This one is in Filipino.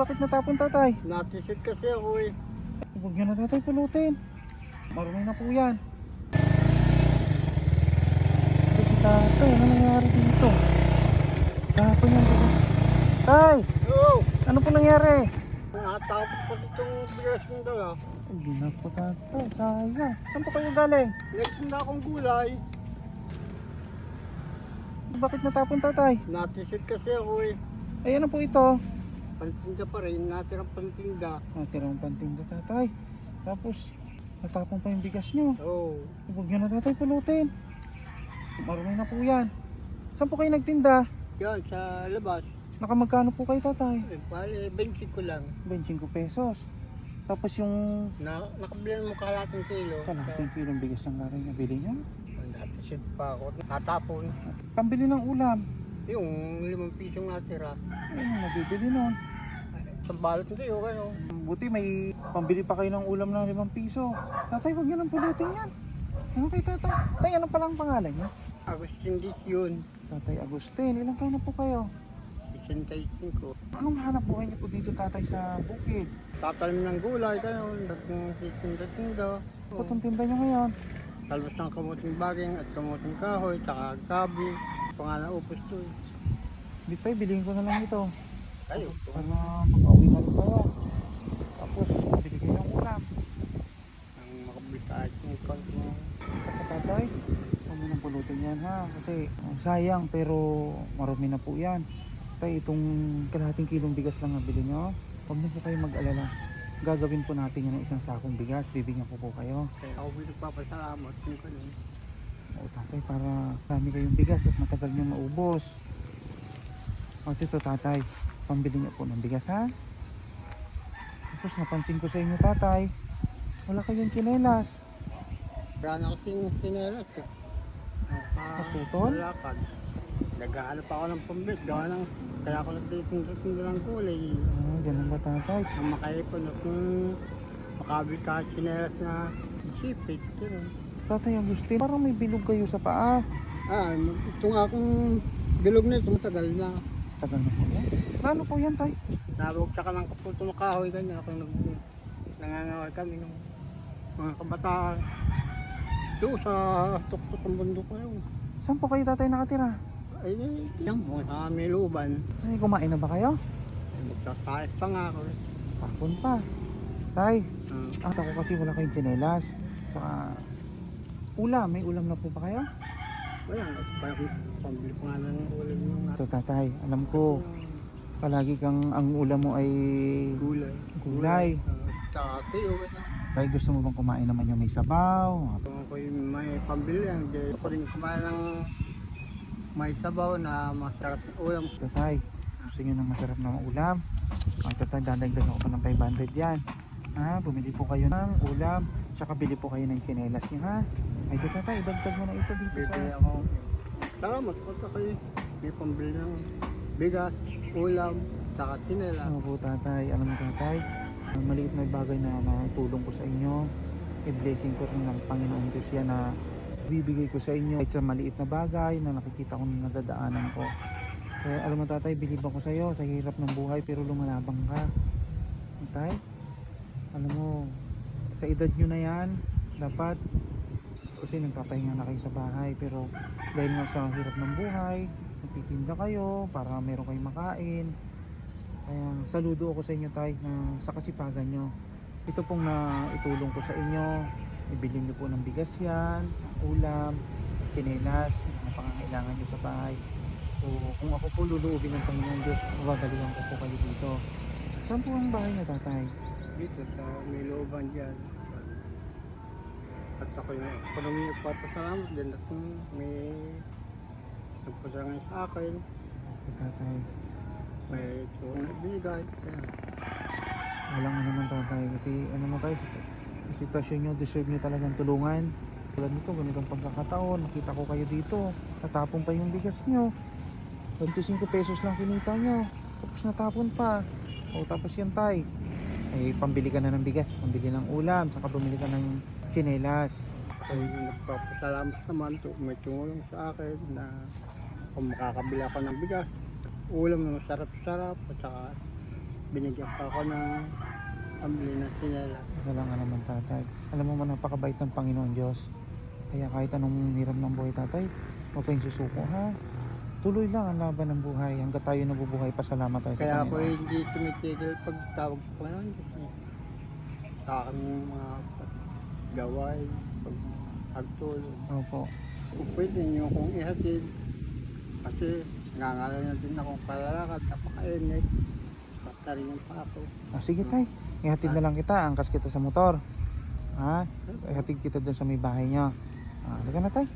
bakit natapon tatay? Natisip kasi ako eh. Huwag nyo na tatay pulutin. Marumi na po yan. Ito si tatay, ano nangyari dito? Tapon yan bigas. Tay, Oo! ano po nangyari? Nakatapos pa itong bigas mo daw ah. Hindi na po tatay, sayang. Saan po kayo galing? Next na akong gulay. Bakit natapon tatay? Natisip kasi ako eh. Ay ano po ito? Pantinda pa rin, natirang pantinda. Natirang pantinda tatay. Tapos, natapon pa yung bigas nyo. Oo. Huwag nyo na tatay pulutin. Marumi na po yan. Saan po kayo nagtinda? Yan, sa labas. Nakamagkano po kayo tatay? Eh, bali, 20 ko lang. 25 pesos. Tapos yung Na, nakabilan mo kalating kilo. kalahating kilong bigas ng galing nabili nyo. Natisip pa ako. Natapon. Pambili ng ulam. Yung limang pisong natira. Ayun ang nabibili nun. Balot nito yung ano. Buti may pambili pa kayo ng ulam ng 5 piso. Tatay, huwag nyo nang pulutin yan. Ano kay tatay? Tay, ano palang pangalan nyo? Agustin Dis yun. Tatay Agustin, ilang taon na po kayo? 65. Anong hanap buhay niyo po dito tatay sa bukid? Tatalim ng gulay, gano'n. Dating titinda-tinda. Ito itong tinda nyo ngayon. Talbos ng kamuting baging at kamuting kahoy, tsaka gabi. Pangalan upos to. eh. Di tayo, bilihin ko na lang ito. Kayo. Para makauwi na rin kayo. Tapos, bili kayo ng ulam. Ang makabili kahit yung konti mo. Sa tatay, huwag mo nang pulutin yan ha. Kasi sayang pero marumi na po yan. Tay, itong kalahating kilong bigas lang nabili nyo. Huwag na po kayo mag-alala. Gagawin po natin yan ng isang sakong bigas. Bibigyan ko po kayo. Kaya ako pinagpapasalamat kung kanin. O tatay, para marami kayong bigas at matagal nyo maubos. O ito tatay, pambili niyo po ng bigas ha. Tapos napansin ko sa inyo tatay, wala kayong tsinelas. Wala na kasing sinelas eh. Kaputol? Lakad. Naghahanap ako ng pambit. Gawa ng, kaya ako nagtitinda ng gulay. Ah, ganun ba tatay? Ang makaipon at kung makabili ka sinelas na sipit. Gano'n. Tatay Agustin, parang may bilog kayo sa paa. Ah, ito nga akong bilog na ito, matagal na. Tagal na po Lalo po yan tay. Nabugsa ka ng kaputo ng kahoy, ganyan. Ako nag, nangangaway kami ng mga kabataan. Doon sa tuktok ng bundok ko yun. Saan po kayo tatay nakatira? Ay, yan mo, sa Miluban. Ay, kumain na ba kayo? Magtatayos pa nga ako. Tapon pa. Tay, Ah, at ako kasi wala kayong tsinelas. Tsaka, ulam. May ulam na po ba kayo? wala, parang pambili pa nga ng ulam yung Ito tatay, alam ko, palagi kang ang ulam mo ay gulay. gulay. Tsaka tuyo. Tay, gusto mo bang kumain naman yung may sabaw? Kung ako yung may pambili yan, di ako rin kumain ng may sabaw na masarap na ulam. Ito tay, gusto nyo ng masarap na ulam? Ang ito tay, dadagdag ako pa ng 500 yan. Ha, bumili po kayo ng ulam, tsaka bili po kayo ng tsinelas nyo ha. Ay, tatay, idagdag mo na ito dito Bibili sa... ako. Salamat pagka kayo. May pambili ng bigas, ulam, tsaka tinela. Ano po tatay, alam mo tatay, maliit na bagay na natulong ko sa inyo, i-blessing ko rin ng Panginoon Diyos yan na bibigay ko sa inyo kahit sa maliit na bagay na nakikita ko na nadadaanan ko. Kaya alam mo tatay, bilib ako sa iyo sa hirap ng buhay pero lumalabang ka. Tatay, alam mo, sa edad nyo na yan, dapat kasi nagpapahinga na kayo sa bahay pero dahil nga sa hirap ng buhay, nagtitinda kayo para meron kayong makain. Kaya saludo ako sa inyo tay na sa kasipagan nyo. Ito pong na itulong ko sa inyo. Ibili nyo po ng bigas yan, ulam, kinelas, mga pangangailangan nyo sa bahay. So kung ako po luluubin ng Panginoon Diyos, mababaliwan ko po kayo dito. Saan po ang bahay na tatay? Dito sa may looban dyan. At ako yung yung nagpapasalamat din at may nagpasalamat sa akin, tatay. may tulong na binigay. Kaya, Walang ano naman tatay kasi ano mo tayo sa sitwasyon nyo, deserve nyo talagang tulungan. Tulad nito, ganitong pagkakataon, nakita ko kayo dito, natapon pa yung bigas nyo. 25 pesos lang kinita nyo, tapos natapon pa. O tapos yan tay, ay pambili ka na ng bigas, pambili ng ulam, saka bumili ka ng tsinelas. ako yung nagpapasalamat naman to, may tumulong sa akin na kung makakabila ako ng bigas, ulam na masarap-sarap at saka binigyan pa ako ng pambili ng sinela. Wala nga naman tatay. Alam mo man napakabait ng Panginoon Diyos. Kaya kahit anong hirap ng buhay tatay, huwag kayong susuko ha. Tuloy lang ang laban ng buhay. Hanggat tayo nabubuhay, pasalamat tayo Kaya sa ako Panginoon. hindi tumitigil pag tawag ko eh. Sa akin yung mga gawain, pag pagtulong. Opo. Kung pwede nyo kong ihatid, kasi nangangalay na din akong palalakad, napakainit. Basta rin yung pa ako. Ah, sige tay, ihatid na lang kita. Angkas kita sa motor. Ha? Ihatid kita dun sa may bahay niya. Ah, halika na tay.